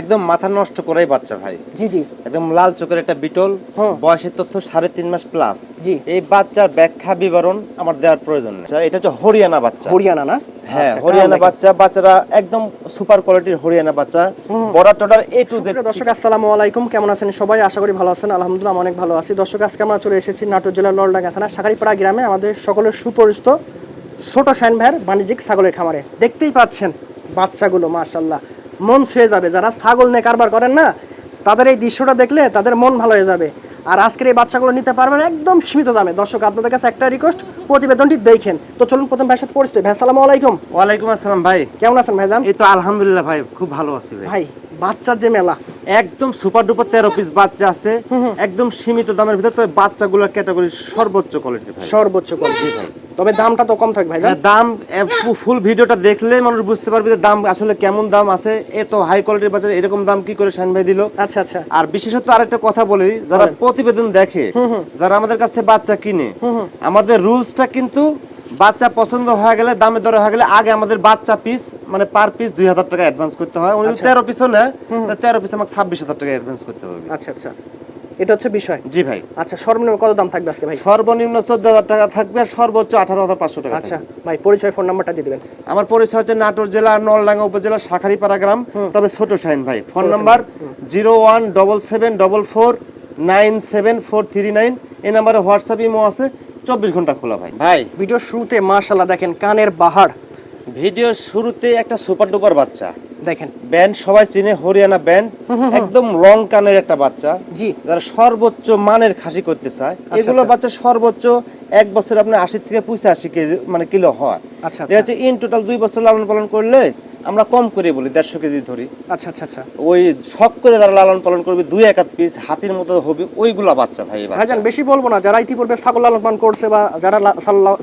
একদম মাথা নষ্ট করাই বাচ্চা ভাই। জি জি। একদম লাল চোখের একটা বিটল বয়সের তথ্য সাড়ে তিন মাস প্লাস জি। এই বাচ্চার ব্যাখ্যা বিবরণ আমার দেওয়ার প্রয়োজন নেই। এটা হচ্ছে হরিয়ানা বাচ্চা। হরিয়ানা না? হ্যাঁ আচ্ছা, হরিয়ানা বাচ্চা বাচ্চারা একদম সুপার কোয়ালিটির হরিয়ানা বাচ্চা। বড়া টডার এ টু জেড দর্শক আসসালামু আলাইকুম। কেমন আছেন সবাই? আশা করি ভালো আছেন। আলহামদুলিল্লাহ অনেক ভালো আছি। দর্শক আজকে আমরা চলে এসেছি নাটোর জেলার ললডাঙ্গা থানা সাগারিপাড়া গ্রামে আমাদের সকলের সুপরিচিত ছোট শাইন ভাইয়ের বাণিজ্যিক ছাগলের খামারে। দেখতেই পাচ্ছেন বাচ্চাগুলো মাশাল্লাহ মন ছুঁয়ে যাবে। যারা ছাগল নিয়ে কারবার করেন না তাদের এই দৃশ্যটা দেখলে তাদের মন ভালো হয়ে যাবে। আর আজকের এই বাচ্চাগুলো নিতে পারবেন একদম সীমিত দামে। দর্শক আপনাদের কাছে একটা রিকোয়েস্ট প্রতিবেদনটি দেখেন। তো চলুন প্রথম ভাইয়ের সাথে পরিচিত। ভাই আসসালামু আলাইকুম। ওয়ালাইকুম আসসালাম ভাই। কেমন আছেন ভাইজান? এই তো আলহামদুলিল্লাহ ভাই খুব ভালো আছি ভাই। ভাই বাচ্চার যে মেলা একদম সুপার ডুপার তেরো পিস বাচ্চা আছে একদম সীমিত দামের ভিতরে তবে বাচ্চাগুলোর ক্যাটাগরি সর্বোচ্চ কোয়ালিটির ভাই। সর্বোচ্চ কোয়ালিটি ভাই। তবে দামটা তো কম থাকবে ভাই হ্যাঁ, দাম ফুল ভিডিওটা দেখলে মানুষ বুঝতে পারবে যে দাম আসলে কেমন দাম আছে এত হাই কোয়ালিটির বাচ্চা এরকম দাম কি করে শাইন ভাই দিল? আচ্ছা আচ্ছা। আর বিশেষত আরেকটা কথা বলি যারা প্রতিবেদন দেখে যারা আমাদের কাছ থেকে বাচ্চা কিনে আমাদের রুলসটা কিন্তু বাচ্চা পছন্দ হয়ে গেলে দামে দরে হয়ে গেলে আগে আমাদের বাচ্চা পিস মানে পার পিস দুই হাজার টাকা অ্যাডভান্স করতে হয়। উনি আচ্ছা। তেরো পিসও নেয় তেরো পিস আমাকে ছাব্বিশ হাজার টাকা অ্যাডভান্স করতে হবে। আচ্ছা আচ্ছা। এটা হচ্ছে বিষয়? জি ভাই। আচ্ছা সর্বনিম্ন কত দাম থাকবে আজকে ভাই? সর্বনিম্ন চোদ্দ হাজার টাকা থাকবে আর সর্বোচ্চ আঠারো হাজার পাঁচশো টাকা আচ্ছা ভাই পরিচয় ফোন নাম্বারটা দিয়ে দিবেন। আমার পরিচয় হচ্ছে নাটোর জেলা নলডাঙ্গা উপজেলা শাখারিপাড়া গ্রাম তবে ছোট শাইন ভাই। Phone number zero one double seven double four nine seven four three nine. এই নাম্বারে হোয়াটসঅ্যাপ ইমো আছে। চব্বিশ ঘণ্টা খোলা ভাই। ভাই। ভিডিওর শুরুতে মাশাল্লাহ দেখেন কানের বাহার। ভিডিওর শুরুতে একটা সুপার ডুপার বাচ্চা। দেখেন। ব্যান্ড সবাই চিনে হরিয়ানা ব্যান্ড একদম লং কানের একটা বাচ্চা। জি। যারা সর্বোচ্চ মানের খাসি করতে চায়। এগুলো আচ্ছা। বাচ্চা সর্বোচ্চ এক বছর আপনার আশি থেকে পঁচাশি কেজি মানে কিলো হয়। আচ্ছা দেখা আচ্ছা। যাচ্ছে ইন টোটাল দুই বছর লালন পালন করলে আমরা কম করে বলি দেড়শো কেজি ধরি। আচ্ছা আচ্ছা আচ্ছা। ওই শখ করে যারা লালন পালন করবে দুই এক পিস হাতির মতো হবে ওইগুলা বাচ্চা ভাই। ভাইজান বেশি বলব না যারা ইতিপূর্বে ছাগল লালন পালন করছে বা যারা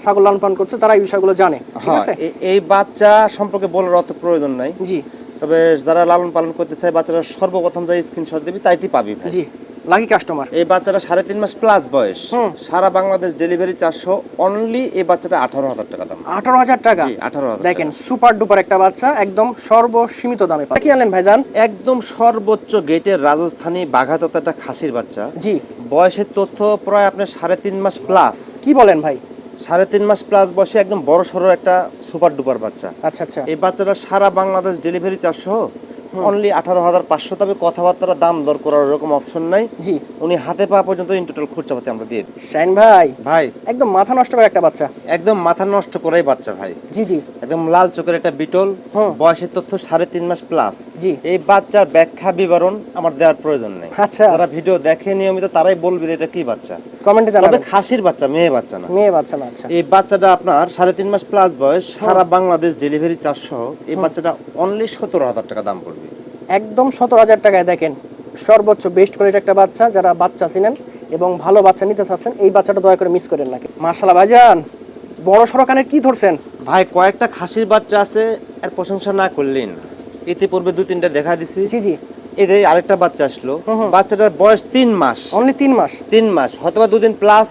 ছাগল- লালন পালন করছে তারা এই বিষয়গুলো জানে হ্যাঁ এই বাচ্চা সম্পর্কে বলার অত প্রয়োজন নাই। জি। তবে যারা লালন পালন করতে চায় বাচ্চারা সর্বপ্রথম যাই স্ক্রিনশট দিবি তাইতে পাবি ভাই। জি। লাকি কাস্টমার এই বাচ্চাটা সাড়ে তিন মাস প্লাস বয়স। সারা বাংলাদেশ ডেলিভারি চারশো অনলি এই বাচ্চাটা আঠারো হাজার টাকা দাম। আঠারো হাজার টাকা? আঠারো হাজার দেখেন সুপার ডুপার একটা বাচ্চা একদম সর্বসীমিত দামে। কি আনলেন ভাইজান? একদম সর্বোচ্চ গেটের রাজস্থানী বাঘাতত একটা খাসির বাচ্চা। জি। বয়সের তথ্য প্রায় আপনার সাড়ে তিন মাস প্লাস কি বলেন ভাই? সাড়ে তিন মাস প্লাস বয়সে একদম বড় সড়ো একটা সুপার ডুপার বাচ্চা। আচ্ছা আচ্ছা। এই বাচ্চাটা সারা বাংলাদেশ ডেলিভারি চারশো অনলি আঠারো হাজার পাঁচশো তবে কথাবার্তা দাম দর করার ওরকম অপশন নাই। জি। উনি হাতে পাওয়া পর্যন্ত ইন টোটাল খরচাপাতি আমরা দিয়ে দিই শাইন ভাই। ভাই। একদম মাথা নষ্ট করে একটা বাচ্চা। একদম মাথা নষ্ট করাই বাচ্চা ভাই। জি জি। একদম লাল চোখের একটা বিটল। বয়সের তথ্য সাড়ে তিন মাস প্লাস জি। এই বাচ্চার ব্যাখ্যা বিবরণ আমার দেওয়ার প্রয়োজন নেই। আচ্ছা। যারা ভিডিও দেখে নিয়মিত তারাই বলবে এটা কি বাচ্চা। কমেন্টে তবে খাসির বাচ্চা মেয়ে বাচ্চা না। মেয়ে বাচ্চা না আচ্ছা। এই বাচ্চাটা আপনার সাড়ে তিন মাস প্লাস বয়স সারা বাংলাদেশ ডেলিভারি চার্জ সহ এই বাচ্চাটা অনলি সতেরো হাজার টাকা দাম পড়বে। একদম সতেরো হাজার টাকায় দেখেন সর্বোচ্চ বেস্ট করে একটা বাচ্চা যারা বাচ্চা চিনেন এবং ভালো বাচ্চা নিতে চাচ্ছেন এই বাচ্চাটা দয়া করে মিস করেন নাকি মার্শাল্লাহ ভাইজান বড় সড়ো কানের কি ধরছেন? ভাই কয়েকটা খাসির বাচ্চা আছে এর প্রশংসা না করলেন ইতিপূর্বে দু তিনটা দেখা দিছি। জি জি। এদের আরেকটা বাচ্চা আসলো। বাচ্চাটার বয়স তিন মাস। অনলি তিন মাস? তিন মাস হয়তোবা দুদিন প্লাস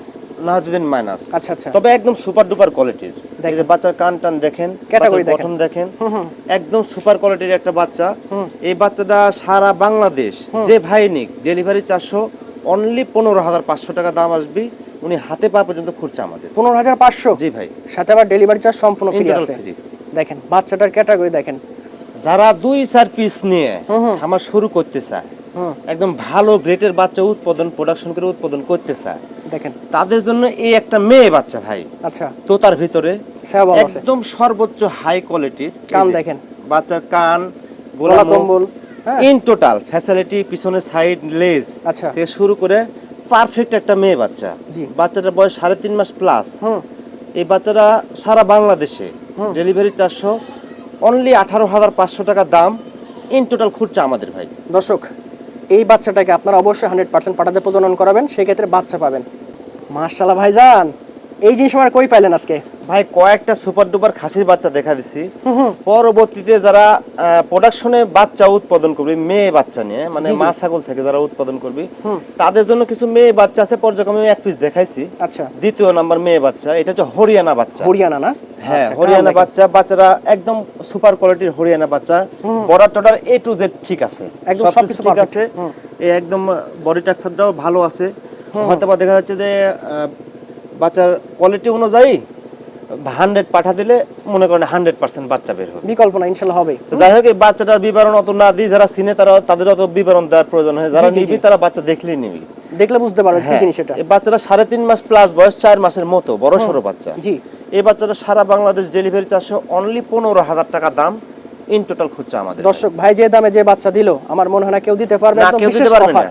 না দুদিন মাইনাস আচ্ছা আচ্ছা। তবে একদম সুপার ডুপার কোয়ালিটির দেখেন। বাচ্চার কান টান দেখেন গঠন দেখেন একদম সুপার কোয়ালিটির একটা বাচ্চা। এই বাচ্চাটা সারা বাংলাদেশ যে ভাই নিক ডেলিভারি চারশো অনলি পনেরো হাজার পাঁচশো টাকা দাম আসবে। উনি হাতে পা পর্যন্ত খুঁজছে আমাদের। পনেরো হাজার পাঁচশো? জি ভাই। সাথে আবার ডেলিভারি চার্জ সম্পূর্ণ ফ্রি আছে। দেখেন বাচ্চাটার ক্যাটাগরি দেখেন। যারা দুই চার পিস নিয়ে। খামার শুরু করতে চায় একদম ভালো গ্রেটের বাচ্চা উৎপাদন প্রোডাকশন করে উৎপাদন করতে চায় দেখেন। তাদের জন্য এই একটা মেয়ে বাচ্চা ভাই। আচ্ছা। তো তার ভিতরে একদম সর্বোচ্চ হাই কোয়ালিটির কান দেখেন। বাচ্চার কান গোলা কম্বল ইন টোটাল ফ্যাসিলিটি পিছনে সাইড লেজ আচ্ছা। থেকে শুরু করে পারফেক্ট একটা মেয়ে বাচ্চা। বাচ্চাটার বয়স সাড়ে তিন মাস প্লাস এই বাচ্চাটা সারা বাংলাদেশে ডেলিভারি চারশো অনলি আঠারো হাজার পাঁচশো টাকা দাম ইন টোটাল খুঁজছে আমাদের ভাই। দর্শক, এই বাচ্চাটাকে আপনারা অবশ্যই হান্ড্রেড পার্সেন্ট পাঠাতে প্রজনন করাবেন, সেক্ষেত্রে বাচ্চা পাবেন। মার্শাল্লাহ ভাইজান! এই জিনিস আমার কই পাইলেন আজকে? ভাই কয়েকটা সুপার ডুপার খাসির বাচ্চা দেখা দিছি। পরবর্তীতে যারা প্রোডাকশনে বাচ্চা উৎপাদন করবে মেয়ে বাচ্চা নিয়ে মানে। মা ছাগল থেকে যারা উৎপাদন করবে তাদের জন্য কিছু মেয়ে বাচ্চা আছে পর্যায়ক্রমে এক পিস দেখাইছি। আচ্ছা। দ্বিতীয় নাম্বার মেয়ে বাচ্চা এটা হচ্ছে হরিয়ানা বাচ্চা। হরিয়ানা না? হ্যাঁ আচ্ছা, হরিয়ানা বাচ্চা বাচ্চারা একদম সুপার কোয়ালিটির হরিয়ানা বাচ্চা। বর্ডার টর্ডার এ টু জেড ঠিক আছে। একদম সবকিছু ঠিক আছে। এই একদম বডি টেক্সচারটাও ভালো আছে। হয়তো দেখা যাচ্ছে যে বাচ্চার কোয়ালিটি অনুযায়ী হান্ড্রেড পাঠা দিলে মনে করেন হান্ড্রেড পার্সেন্ট বাচ্চা বের হবে। বিকল্প না ইনশাল্লাহ হবে। যাই হোক এই বাচ্চাটার বিবরণ অত না দিই যারা চিনে তারা তাদের অত বিবরণ দেওয়ার প্রয়োজন হয়। যারা নিবি তারা বাচ্চা দেখলেই নিবি। দেখলে বুঝতে পারো কি হ্যাঁ জিনিস এটা। এই বাচ্চাটা সাড়ে তিন মাস প্লাস বয়স চার মাসের মতো বড় সড়ো বাচ্চা। জি। এই বাচ্চাটা সারা বাংলাদেশ ডেলিভারি চারশো অনলি পনেরো হাজার টাকা দাম ইন টোটাল খুঁজছে আমাদের। দর্শক ভাই যে দামে যে বাচ্চা দিল আমার মনে হয় না কেউ দিতে পারবে না কেউ দিতে পারবে না।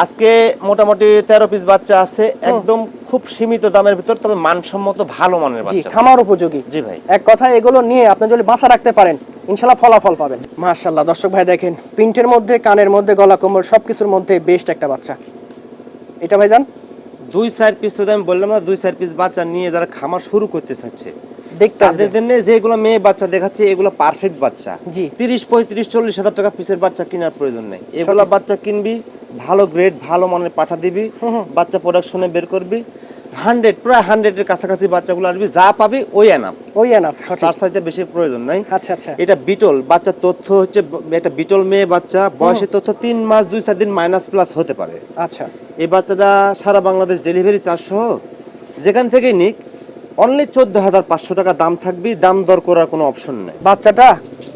আজকে মোটামুটি তেরো পিস বাচ্চা আছে একদম খুব সীমিত দামের ভিতর তবে মানসম্মত ভালো মানের জি বাচ্চা। খামার উপযোগী। জি ভাই। এক কথা এগুলো নিয়ে আপনি যদি বাসা রাখতে পারেন ইনশাল্লাহ ফলাফল পাবেন। মাশাল্লাহ দর্শক ভাই দেখেন প্রিন্টের মধ্যে কানের মধ্যে গলা কোমর সবকিছুর মধ্যে বেস্ট একটা বাচ্চা। এটা ভাইজান? দুই চার পিস যদি আমি বললাম না দুই চার পিস বাচ্চা নিয়ে যারা খামার শুরু করতে চাচ্ছে দেখতে তাদের জন্য যেগুলো মেয়ে বাচ্চা দেখাচ্ছে এগুলো পারফেক্ট বাচ্চা। জি। তিরিশ পঁয়ত্রিশ চল্লিশ হাজার টাকা পিসের বাচ্চা কেনার প্রয়োজন নেই। এগুলা বাচ্চা কিনবি ভালো গ্রেড ভালো মানের পাঠা দিবি বাচ্চা প্রোডাকশনে বের করবি হান্ড্রেড প্রায় হান্ড্রেডের কাছাকাছি বাচ্চাগুলো আসবি যা পাবি ওই এনাফ ওই সঠিক। তার সাথে বেশি প্রয়োজন নাই। আচ্ছা আচ্ছা। এটা বিটল বাচ্চার তথ্য হচ্ছে একটা বিটল মেয়ে বাচ্চা বয়সের তথ্য তিন মাস দুই চার দিন মাইনাস প্লাস হতে পারে। আচ্ছা। এই বাচ্চাটা সারা বাংলাদেশ ডেলিভারি চারশো যেখান থেকেই নিক অনলি চোদ্দ হাজার পাঁচশো টাকা দাম থাকবে দাম দর করার কোনো অপশন নেই। বাচ্চাটা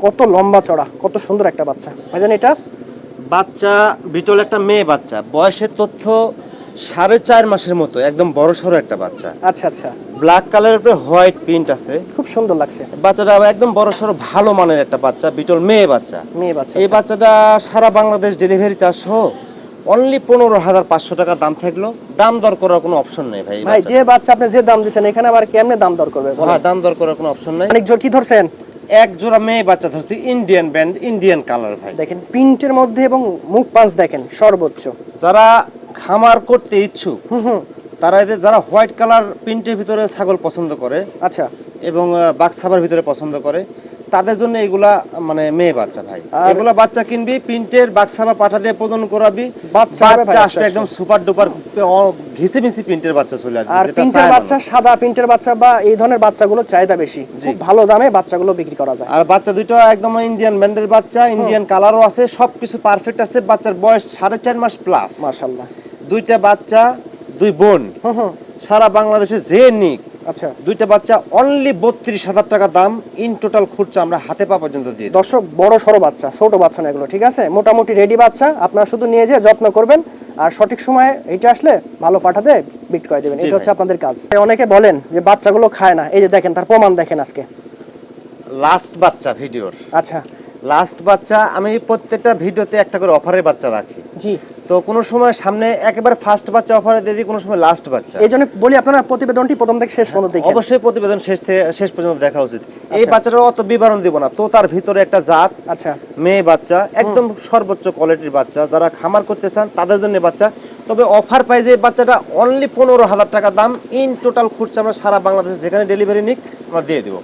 কত লম্বা চড়া কত সুন্দর একটা বাচ্চা। ভাইজান এটা? বাচ্চা বিটল একটা মেয়ে বাচ্চা। বয়সের তথ্য সাড়ে চার মাসের মতো একদম বড় সড়ো একটা বাচ্চা। আচ্ছা আচ্ছা। ব্ল্যাক কালারের উপরে হোয়াইট প্রিন্ট আছে। খুব সুন্দর লাগছে। বাচ্চাটা একদম বড় সড়ো ভালো মানের একটা বাচ্চা বিটল মেয়ে বাচ্চা। মেয়ে বাচ্চা এই বাচ্চাটা সারা বাংলাদেশ ডেলিভারি চার্জ সহ অনলি পনেরো হাজার পাঁচশো টাকা দাম থাকল। দাম দর করার কোনো অপশন নেই ভাই ভাই যে বাচ্চা আপনি যে দাম দিচ্ছেন এখানে আবার কেমনে দাম দর করবে? হ্যাঁ দাম দর করার কোনো অপশন নেই। অনেক জোর কি ধরছেন? এক জোড়া মেয়ে বাচ্চা ধরছি ইন্ডিয়ান ব্যান্ড ইন্ডিয়ান কালার ভাই। দেখেন প্রিন্টের মধ্যে এবং মুখ পাঁচ দেখেন সর্বোচ্চ। যারা খামার করতে ইচ্ছুক হুম হুম। তারা এদের যারা হোয়াইট কালার প্রিন্টের ভিতরে ছাগল পছন্দ করে আচ্ছা। এবং বাক্সাবার ভিতরে পছন্দ করে তাদের জন্য এগুলা মানে মেয়ে বাচ্চা ভাই। এগুলা বাচ্চা কিনবি প্রিন্টের বাক্সাবা পাঠা দিয়ে প্রজন করাবি বাচ্চা আসবে একদম সুপার ডুপার ঘিসে মিসি প্রিন্টের বাচ্চা চলে আসবে আর প্রিন্টের বাচ্চা সাদা প্রিন্টের বাচ্চা বা এই ধরনের বাচ্চাগুলো চাহিদা বেশি। খুব ভালো দামে বাচ্চাগুলো বিক্রি করা যায়। আর বাচ্চা দুটো একদম ইন্ডিয়ান ব্যান্ডের বাচ্চা ইন্ডিয়ান কালারও আছে সবকিছু পারফেক্ট আছে বাচ্চার বয়স সাড়ে চার মাস প্লাস মার্শাল্লাহ দুইটা বাচ্চা দুই বোন। সারা বাংলাদেশে যে নিক আচ্ছা। দুইটা বাচ্চা অনলি বত্রিশ হাজার টাকা দাম। ইন টোটাল খুরচা আমরা হাতে পা পর্যন্ত দিয়ে দর্শক বড় সড়ো বাচ্চা ছোট বাচ্চা না এগুলো ঠিক আছে? মোটামুটি রেডি বাচ্চা আপনারা শুধু নিয়ে যেয়ে যত্ন করবেন আর সঠিক সময়ে এইটা আসলে ভালো পাঠাতে বিক্রি করে দেবেন। এটা হচ্ছে আপনাদের কাজ। অনেকে বলেন যে বাচ্চাগুলো খায় না। এই যে দেখেন তার প্রমাণ দেখেন আজকে। লাস্ট বাচ্চা ভিডিওর আচ্ছা। লাস্ট বাচ্চা আমি প্রত্যেকটা ভিডিওতে একটা করে অফারের বাচ্চা রাখি। জি। তো কোনো সময় সামনে একেবারে ফার্স্ট বাচ্চা অফারে দিয়ে দিই কোনো সময় লাস্ট বাচ্চা। এই জন্য বলি আপনারা প্রতিবেদনটি প্রথম থেকে শেষ পর্যন্ত দেখেন। অবশ্যই প্রতিবেদন শেষ থেকে শেষ পর্যন্ত দেখা উচিত। এই বাচ্চাটার অত বিবরণ দিব না। তো তার ভিতরে একটা জাত আচ্ছা। মেয়ে বাচ্চা একদম সর্বোচ্চ কোয়ালিটির বাচ্চা। যারা খামার করতে চান তাদের জন্য বাচ্চা। তবে অফার পাই যে বাচ্চাটা অনলি পনেরো হাজার টাকা দাম। ইন টোটাল খুঁজছে আমরা সারা বাংলাদেশে যেখানে ডেলিভারি নিক আমরা দিয়ে দিব।